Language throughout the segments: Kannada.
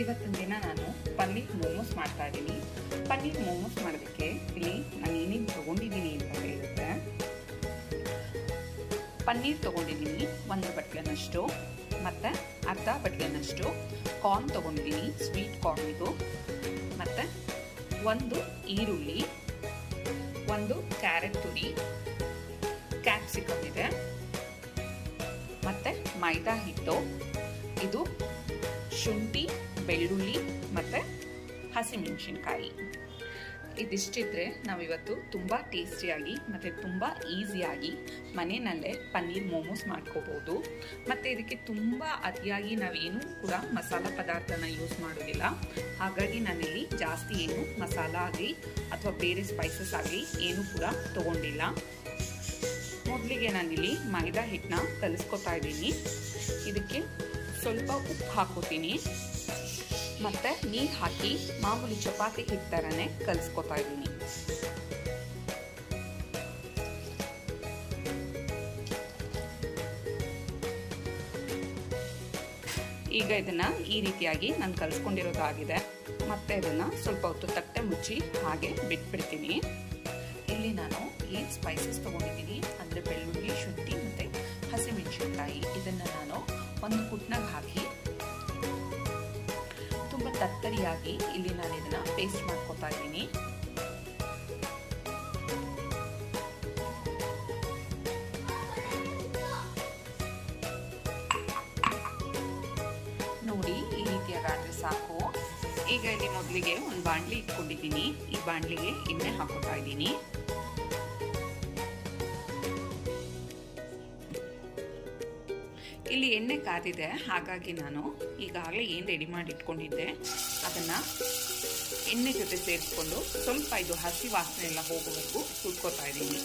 ಇವತ್ತಿನ ದಿನ ನಾನು ಪನ್ನೀರ್ ಮೋಮೋಸ್ ಮಾಡ್ತಾ ಇದ್ದೀನಿ. ಪನ್ನೀರ್ ಮೋಮೋಸ್ ಮಾಡೋದಕ್ಕೆ ಇಲ್ಲಿ ನಾನು ಏನೇನು ತೊಗೊಂಡಿದ್ದೀನಿ ಅಂತ ಹೇಳಿದ್ರೆ ಪನ್ನೀರ್ ತೊಗೊಂಡಿದ್ದೀನಿ ಒಂದು ಬಟ್ಲನಷ್ಟು, ಮತ್ತು ಅರ್ಧ ಬಟ್ಲನಷ್ಟು ಕಾರ್ನ್ ತೊಗೊಂಡಿದ್ದೀನಿ ಸ್ವೀಟ್ ಕಾರ್ನ್ ಇದು, ಮತ್ತು ಒಂದು ಈರುಳ್ಳಿ, ಒಂದು ಕ್ಯಾರೆಟ್ ತುರಿ ಕ್ಯಾಪ್ಸಿಕಮ್ ಇದೆ, ಮತ್ತು ಮೈದಾ ಹಿಟ್ಟು, ಇದು ಶುಂಠಿ, ಬೆಳ್ಳುಳ್ಳಿ, ಮತ್ತು ಹಸಿಮೆಣಸಿನ್ಕಾಯಿ. ಇದಿಷ್ಟಿದ್ರೆ ನಾವಿವತ್ತು ತುಂಬ ಟೇಸ್ಟಿಯಾಗಿ ಮತ್ತು ತುಂಬ ಈಸಿಯಾಗಿ ಮನೆಯಲ್ಲೇ ಪನ್ನೀರ್ ಮೋಮೋಸ್ ಮಾಡ್ಕೋಬೋದು. ಮತ್ತು ಇದಕ್ಕೆ ತುಂಬ ಅತಿಯಾಗಿ ನಾವೇನು ಕೂಡ ಮಸಾಲ ಪದಾರ್ಥನ ಯೂಸ್ ಮಾಡೋದಿಲ್ಲ. ಹಾಗಾಗಿ ನಾನಿಲ್ಲಿ ಜಾಸ್ತಿ ಏನು ಮಸಾಲ ಆಗಲಿ ಅಥವಾ ಬೇರೆ ಸ್ಪೈಸಸ್ ಆಗಲಿ ಏನು ಕೂಡ ತೊಗೊಂಡಿಲ್ಲ. ಮೊದಲಿಗೆ ನಾನಿಲ್ಲಿ ಮೈದಾ ಹಿಟ್ಟನ್ನ ಕಲಿಸ್ಕೊತಾ ಇದ್ದೀನಿ. ಇದಕ್ಕೆ ಸ್ವಲ್ಪ ಉಪ್ಪು ಹಾಕೋತೀನಿ ಮತ್ತು ನೀರು ಹಾಕಿ ಮಾಮೂಲಿ ಚಪಾತಿ ಹಿಟ್ಟು ಥರನೇ ಕಲಿಸ್ಕೊತಾ ಇದ್ದೀನಿ ಈಗ ಇದನ್ನು ಈ ರೀತಿಯಾಗಿ ನಾನು ಕಲಿಸ್ಕೊಂಡಿರೋದಾಗಿದೆ. ಮತ್ತೆ ಇದನ್ನು ಸ್ವಲ್ಪ ಹೊತ್ತು ತಟ್ಟೆ ಮುಚ್ಚಿ ಹಾಗೆ ಬಿಟ್ಬಿಡ್ತೀನಿ. ಇಲ್ಲಿ ನಾನು ಏನು ಸ್ಪೈಸಸ್ ತೊಗೊಂಡಿದ್ದೀನಿ, ಅಂದರೆ ಬೆಳ್ಳುಳ್ಳಿ, ಶುಂಠಿ ಮತ್ತು ಹಸಿಮೆಣಸಿನಕಾಯಿ. ಇದನ್ನು ನಾನು ಒಂದು ಕುಟ್ನಾಗ ಹಾಕಿ ತತ್ತರಿಯಾಗಿ ಇಲ್ಲಿ ನಾನು ಇದನ್ನು ಪೇಸ್ಟ್ ಮಾಡ್ಕೊತಾ ಇದ್ದೀನಿ. ನೋಡಿ, ಈ ರೀತಿಯಾಗಾದರೆ ಸಾಕು. ಈಗ ಇಲ್ಲಿ ಮೊದಲಿಗೆ ಒಂದು ಬಾಣಲಿ ಇಟ್ಕೊಂಡಿದ್ದೀನಿ. ಈ ಬಾಣಲಿಗೆ ಎಣ್ಣೆ ಹಾಕೋತಾ ಇದ್ದೀನಿ. ಕಾದಿದೆ ಹಾಗಾಗಿ ನಾನು ಈಗಾಗಲೇ ಏನು ರೆಡಿ ಮಾಡಿ ಇಟ್ಕೊಂಡಿದ್ದೆ ಅದನ್ನು ಎಣ್ಣೆ ಜೊತೆ ಸೇರಿಸ್ಕೊಂಡು ಸ್ವಲ್ಪ ಇದು ಹಸಿ ವಾಸನೆ ಎಲ್ಲ ಹೋಗೋವರೆಗೂ ಸುಟ್ಕೋತಾ ಇದ್ದೀನಿ.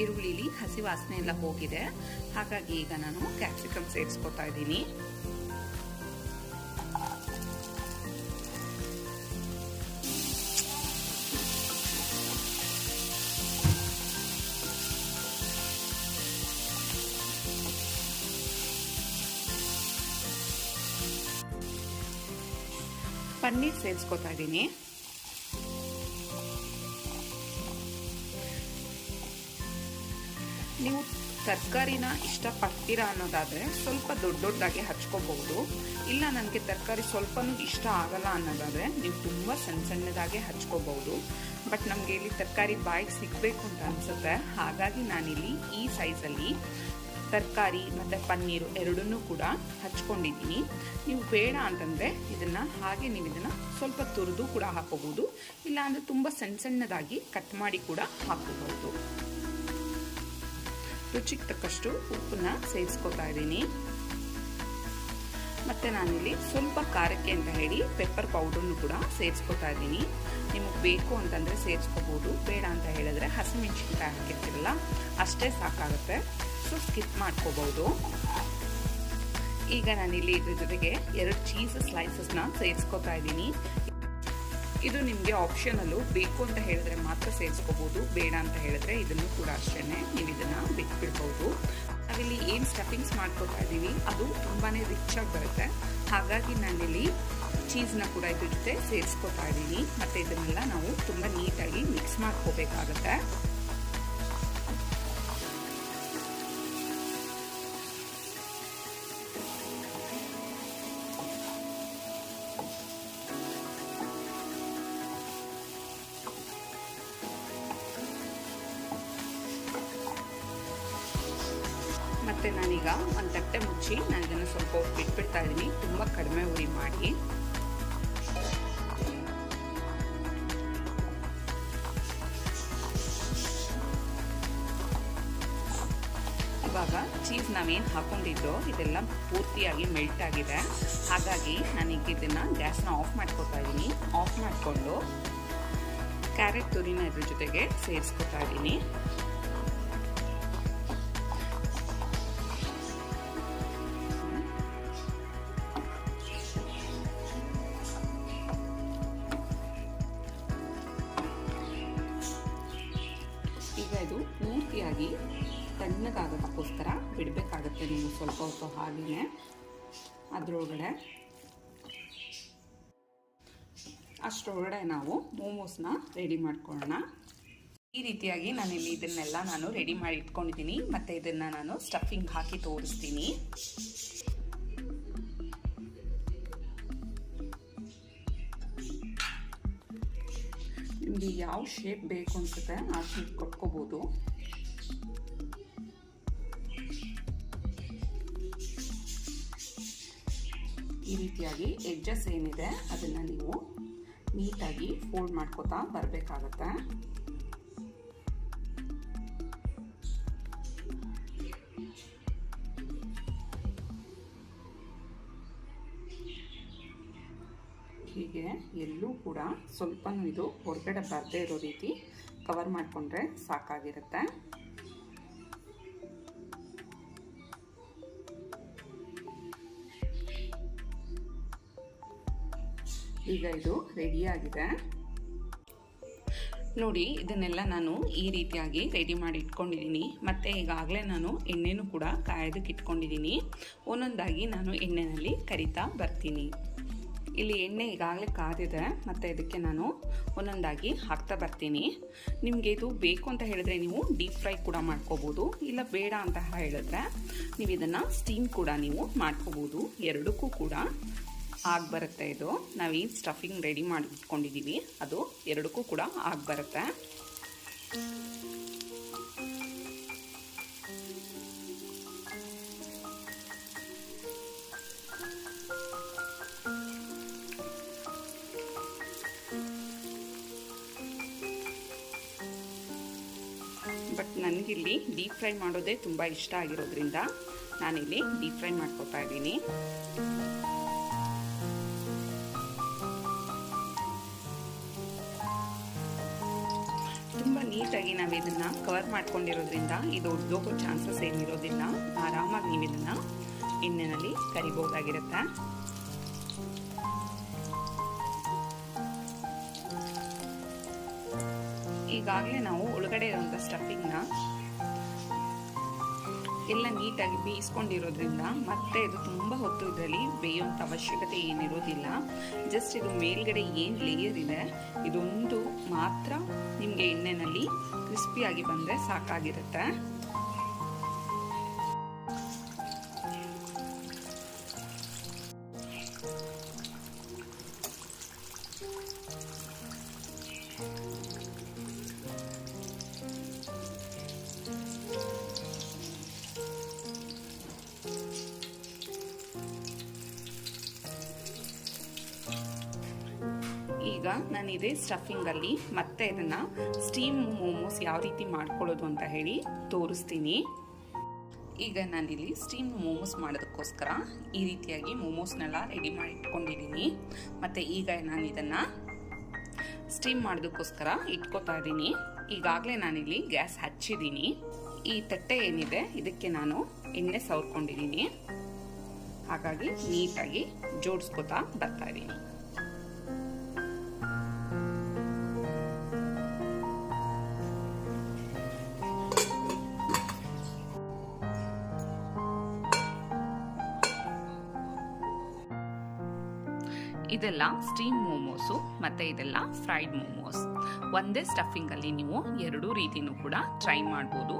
ಈರುಳ್ಳಿಲಿ ಹಸಿ ವಾಸನೆ ಎಲ್ಲ ಹೋಗಿದೆ. ಹಾಗಾಗಿ ಈಗ ನಾನು ಕ್ಯಾಪ್ಸಿಕಮ್ ಸೇರಿಸ್ಕೊತಾ ಇದ್ದೀನಿ. ಪನ್ನೀರ್ ಸೇರಿಸ್ಕೊತಾ ಇದ್ದೀನಿ. ನೀವು ತರಕಾರಿನ ಇಷ್ಟಪಡ್ತೀರಾ ಅನ್ನೋದಾದರೆ ಸ್ವಲ್ಪ ದೊಡ್ಡ ದೊಡ್ಡದಾಗಿ ಹಚ್ಕೋಬಹುದು. ಇಲ್ಲ ನನಗೆ ತರಕಾರಿ ಸ್ವಲ್ಪನೂ ಇಷ್ಟ ಆಗಲ್ಲ ಅನ್ನೋದಾದರೆ ನೀವು ತುಂಬ ಸಣ್ಣ ಸಣ್ಣದಾಗೆ ಹಚ್ಕೋಬಹುದು. ಬಟ್ ನಮಗೆ ಇಲ್ಲಿ ತರಕಾರಿ ಬಾಯಿಗೆ ಸಿಗಬೇಕು ಅಂತ ಅನಿಸುತ್ತೆ. ಹಾಗಾಗಿ ನಾನಿಲ್ಲಿ ಈ ಸೈಜಲ್ಲಿ ತರಕಾರಿ ಮತ್ತು ಪನ್ನೀರು ಎರಡನ್ನೂ ಕೂಡ ಹಚ್ಕೊಂಡಿದ್ದೀನಿ. ನೀವು ಬೇಡ ಅಂತಂದರೆ ಇದನ್ನು ಹಾಗೆ ನೀವು ಇದನ್ನು ಸ್ವಲ್ಪ ತುರಿದು ಕೂಡ ಹಾಕೋಬಹುದು. ಇಲ್ಲಾಂದರೆ ತುಂಬ ಸಣ್ಣ ಸಣ್ಣದಾಗಿ ಕಟ್ ಮಾಡಿ ಕೂಡ ಹಾಕೋಬಹುದು. ರುಚಿಗೆ ತಕ್ಕಷ್ಟು ಉಪ್ಪನ್ನ ಸೇರಿಸ್ಕೊತಾ ಇದ್ದೀನಿ. ಮತ್ತು ನಾನಿಲ್ಲಿ ಸ್ವಲ್ಪ ಖಾರಕ್ಕೆ ಅಂತ ಹೇಳಿ ಪೆಪ್ಪರ್ ಪೌಡರ್ನು ಕೂಡ ಸೇರಿಸ್ಕೊತಾ ಇದ್ದೀನಿ. ನಿಮಗೆ ಬೇಕು ಅಂತಂದರೆ ಸೇರಿಸ್ಕೋಬೋದು ಬೇಡ ಅಂತ ಹೇಳಿದ್ರೆ ಹಸಿಮೆಣ್ಸಿನ್ಕಾಯಿ ಹಾಕಿರ್ತೀರಲ್ಲ, ಅಷ್ಟೇ ಸಾಕಾಗುತ್ತೆ. ಸೊ ಸ್ಕಿಪ್ ಮಾಡ್ಕೋಬಹುದು. ಈಗ ನಾನಿಲ್ಲಿ ಇದ್ರ ಜೊತೆಗೆ ಎರಡು ಚೀಸ್ ಸ್ಲೈಸಸ್ನ ಸೇರಿಸ್ಕೊತಾ ಇದ್ದೀನಿ. ಇದು ನಿಮಗೆ ಆಪ್ಷನಲ್ಲು ಬೇಕು ಅಂತ ಹೇಳಿದ್ರೆ ಮಾತ್ರ ಸೇರಿಸ್ಕೋಬಹುದು, ಬೇಡ ಅಂತ ಹೇಳಿದ್ರೆ ಇದನ್ನು ಕೂಡ ಅಷ್ಟೇ ನೀವು ಇದನ್ನು ಬಿಟ್ಬಿಡ್ಬೋದು ನಾವಿಲ್ಲಿ ಏನು ಸ್ಟಫಿಂಗ್ಸ್ ಮಾಡ್ಕೊತಾ ಇದ್ದೀವಿ, ಅದು ತುಂಬಾ ರಿಚ್ ಆಗಿ ಬರುತ್ತೆ. ಹಾಗಾಗಿ ನಾನಿಲ್ಲಿ ಚೀಸ್ನ ಕೂಡ ಇದ್ರ ಜೊತೆ ಸೇರಿಸ್ಕೊತಾ ಇದ್ದೀನಿ. ಮತ್ತು ಇದನ್ನೆಲ್ಲ ನಾವು ತುಂಬ ನೀಟಾಗಿ ಮಿಕ್ಸ್ ಮಾಡ್ಕೋಬೇಕಾಗತ್ತೆ. ಒಂದು ತಟ್ಟೆ ಮುಚ್ಚಿ ನಾನು ಇದನ್ನು ಸ್ವಲ್ಪ ಬಿಟ್ಬಿಡ್ತಾ ಇದ್ದೀನಿ. ತುಂಬ ಕಡಿಮೆ ಉರಿ ಮಾಡಿ. ಇವಾಗ ಚೀಸ್ ನಾವೇನು ಹಾಕೊಂಡಿದ್ದೋ ಇದೆಲ್ಲ ಪೂರ್ತಿಯಾಗಿ ಮೆಲ್ಟ್ ಆಗಿದೆ. ಹಾಗಾಗಿ ನಾನೀಗ ಇದನ್ನು ಗ್ಯಾಸ್ನ ಆಫ್ ಮಾಡ್ಕೊತಾ ಇದ್ದೀನಿ. ಆಫ್ ಮಾಡಿಕೊಂಡು ಕ್ಯಾರೆಟ್ ತುರಿನ ಇದ್ರ ಜೊತೆಗೆ ಸೇರಿಸ್ಕೊತಾ ಇದ್ದೀನಿ. ಇದು ಪೂರ್ತಿಯಾಗಿ ತಣ್ಣಗಾಗೋದಕ್ಕೋಸ್ಕರ ಬಿಡಬೇಕಾಗತ್ತೆ ನೀವು ಸ್ವಲ್ಪ ಹೊತ್ತು ಹಾಗೆಯೇ ಅದರೊಳಗಡೆ. ಅಷ್ಟರೊಳಗಡೆ ನಾವು ಮೋಮೋಸ್ನ ರೆಡಿ ಮಾಡ್ಕೊಳ್ಳೋಣ. ಈ ರೀತಿಯಾಗಿ ನಾನಿಲ್ಲಿ ಇದನ್ನೆಲ್ಲ ನಾನು ರೆಡಿ ಮಾಡಿ ಇಟ್ಕೊಂಡಿದ್ದೀನಿ. ಮತ್ತು ಇದನ್ನು ನಾನು ಸ್ಟಫಿಂಗ್ ಹಾಕಿ ತೋರಿಸ್ತೀನಿ. ನಿಮಗೆ ಯಾವ ಶೇಪ್ ಬೇಕು ಅನ್ಸುತ್ತೆ ಆ ಶೇಪ್ ಕೊಟ್ಕೋಬೋದು ಈ ರೀತಿಯಾಗಿ ಎಡ್ಜಸ್ ಏನಿದೆ ಅದನ್ನು ನೀವು ನೀಟಾಗಿ ಫೋಲ್ಡ್ ಮಾಡ್ಕೋತಾ ಬರಬೇಕಾಗತ್ತೆ ಹೀಗೆ ಎಲ್ಲೂ ಕೂಡ ಸ್ವಲ್ಪನೂ ಇದು ಹೊರಗಡೆ ಬರದೇ ಇರೋ ರೀತಿ ಕವರ್ ಮಾಡಿಕೊಂಡ್ರೆ ಸಾಕಾಗಿರುತ್ತೆ. ಈಗ ಇದು ರೆಡಿಯಾಗಿದೆ ನೋಡಿ, ಇದನ್ನೆಲ್ಲ ನಾನು ಈ ರೀತಿಯಾಗಿ ರೆಡಿ ಮಾಡಿ ಇಟ್ಕೊಂಡಿದ್ದೀನಿ. ಮತ್ತು ಈಗಾಗಲೇ ನಾನು ಎಣ್ಣೆನೂ ಕೂಡ ಕಾಯೋದಕ್ಕೆ ಇಟ್ಕೊಂಡಿದ್ದೀನಿ ಒಂದೊಂದಾಗಿ ನಾನು ಎಣ್ಣೆಯಲ್ಲಿ ಕರಿತಾ ಬರ್ತೀನಿ. ಇಲ್ಲಿ ಎಣ್ಣೆ ಈಗಾಗಲೇ ಕಾದಿದೆ, ಮತ್ತು ಇದಕ್ಕೆ ನಾನು ಒಂದೊಂದಾಗಿ ಹಾಕ್ತಾ ಬರ್ತೀನಿ. ನಿಮಗೆ ಇದು ಬೇಕು ಅಂತ ಹೇಳಿದ್ರೆ ನೀವು ಡೀಪ್ ಫ್ರೈ ಕೂಡ ಮಾಡ್ಕೋಬೋದು, ಇಲ್ಲ ಬೇಡ ಅಂತ ಹೇಳಿದ್ರೆ ನೀವು ಇದನ್ನು ಸ್ಟೀಮ್ ಕೂಡ ನೀವು ಮಾಡ್ಕೋಬೋದು. ಎರಡಕ್ಕೂ ಕೂಡ ಆಗಿ ಬರುತ್ತೆ ಇದು. ನಾವೇನು ಸ್ಟಫಿಂಗ್ ರೆಡಿ ಮಾಡಿ ಇಟ್ಕೊಂಡಿದ್ದೀವಿ ಅದು ಎರಡಕ್ಕೂ ಕೂಡ ಆಗಿ ಬರುತ್ತೆ. ನನಗಿಲ್ಲಿ ಡೀಪ್ ಫ್ರೈ ಮಾಡೋದೇ ತುಂಬ ಇಷ್ಟ ಆಗಿರೋದ್ರಿಂದ ನಾನಿಲ್ಲಿ ಡೀಪ್ ಫ್ರೈ ಮಾಡ್ಕೊತಾ ಇದ್ದೀನಿ. ತುಂಬ ನೀಟಾಗಿ ನಾವು ಇದನ್ನು ಕವರ್ ಮಾಡ್ಕೊಂಡಿರೋದ್ರಿಂದ ಇದು ಒಡ್ದೋಗೋ ಚಾನ್ಸಸ್ ಏನಿರೋದಿಲ್ಲ. ಆರಾಮಾಗಿ ನೀವು ಇದನ್ನು ಎಣ್ಣೆನಲ್ಲಿ ಕರಿಬೋದಾಗಿರುತ್ತೆ ಈಗಾಗಲೇ ನಾವು ಒಳಗಡೆ ಇರುವಂಥ ಸ್ಟಫಿಂಗ್ನ ಎಲ್ಲ ನೀಟಾಗಿ ಬೇಯಿಸ್ಕೊಂಡಿರೋದ್ರಿಂದ ಮತ್ತೆ ಇದು ತುಂಬ ಹೊತ್ತು ಇದರಲ್ಲಿ ಬೇಯುವಂಥ ಅವಶ್ಯಕತೆ ಏನಿರೋದಿಲ್ಲ. ಜಸ್ಟ್ ಇದು ಮೇಲ್ಗಡೆ ಏನು ಲೇಯರ್ ಇದೆ, ಇದೊಂದು ಮಾತ್ರ ನಿಮಗೆ ಎಣ್ಣೆನಲ್ಲಿ ಕ್ರಿಸ್ಪಿಯಾಗಿ ಬಂದರೆ ಸಾಕಾಗಿರುತ್ತೆ. ನಾನು ಇದೇ ಸ್ಟಫಿಂಗಲ್ಲಿ. ಮತ್ತೆ ಇದನ್ನು ಸ್ಟೀಮ್ ಮೋಮೋಸ್ ಯಾವ ರೀತಿ ಮಾಡ್ಕೊಳ್ಳೋದು ಅಂತ ಹೇಳಿ ತೋರಿಸ್ತೀನಿ. ಈಗ ನಾನಿಲ್ಲಿ ಸ್ಟೀಮ್ ಮೋಮೋಸ್ ಮಾಡೋದಕ್ಕೋಸ್ಕರ ಈ ರೀತಿಯಾಗಿ ಮೋಮೋಸ್ನೆಲ್ಲ ರೆಡಿ ಮಾಡಿ ಇಟ್ಕೊಂಡಿದ್ದೀನಿ ಮತ್ತು ಈಗ ನಾನು ಇದನ್ನು ಸ್ಟೀಮ್ ಮಾಡೋದಕ್ಕೋಸ್ಕರ ಇಟ್ಕೋತಾ ಇದ್ದೀನಿ. ಈಗಾಗಲೇ ನಾನಿಲ್ಲಿ ಗ್ಯಾಸ್ ಹಚ್ಚಿದ್ದೀನಿ. ಈ ತಟ್ಟೆ ಏನಿದೆ, ಇದಕ್ಕೆ ನಾನು ಎಣ್ಣೆ ಸವರ್ಕೊಂಡಿದ್ದೀನಿ. ಹಾಗಾಗಿ ನೀಟಾಗಿ ಜೋಡಿಸ್ಕೋತಾ ಬರ್ತಾ ಇದ್ದೀನಿ. ಇದೆಲ್ಲ ಸ್ಟೀಮ್ ಮೋಮೋಸು ಮತ್ತು ಇದೆಲ್ಲ ಫ್ರೈಡ್ ಮೋಮೋಸ್ ಒಂದೇ ಸ್ಟಫಿಂಗಲ್ಲಿ ನೀವು ಎರಡೂ ರೀತಿನೂ ಕೂಡ ಟ್ರೈ ಮಾಡ್ಬೋದು.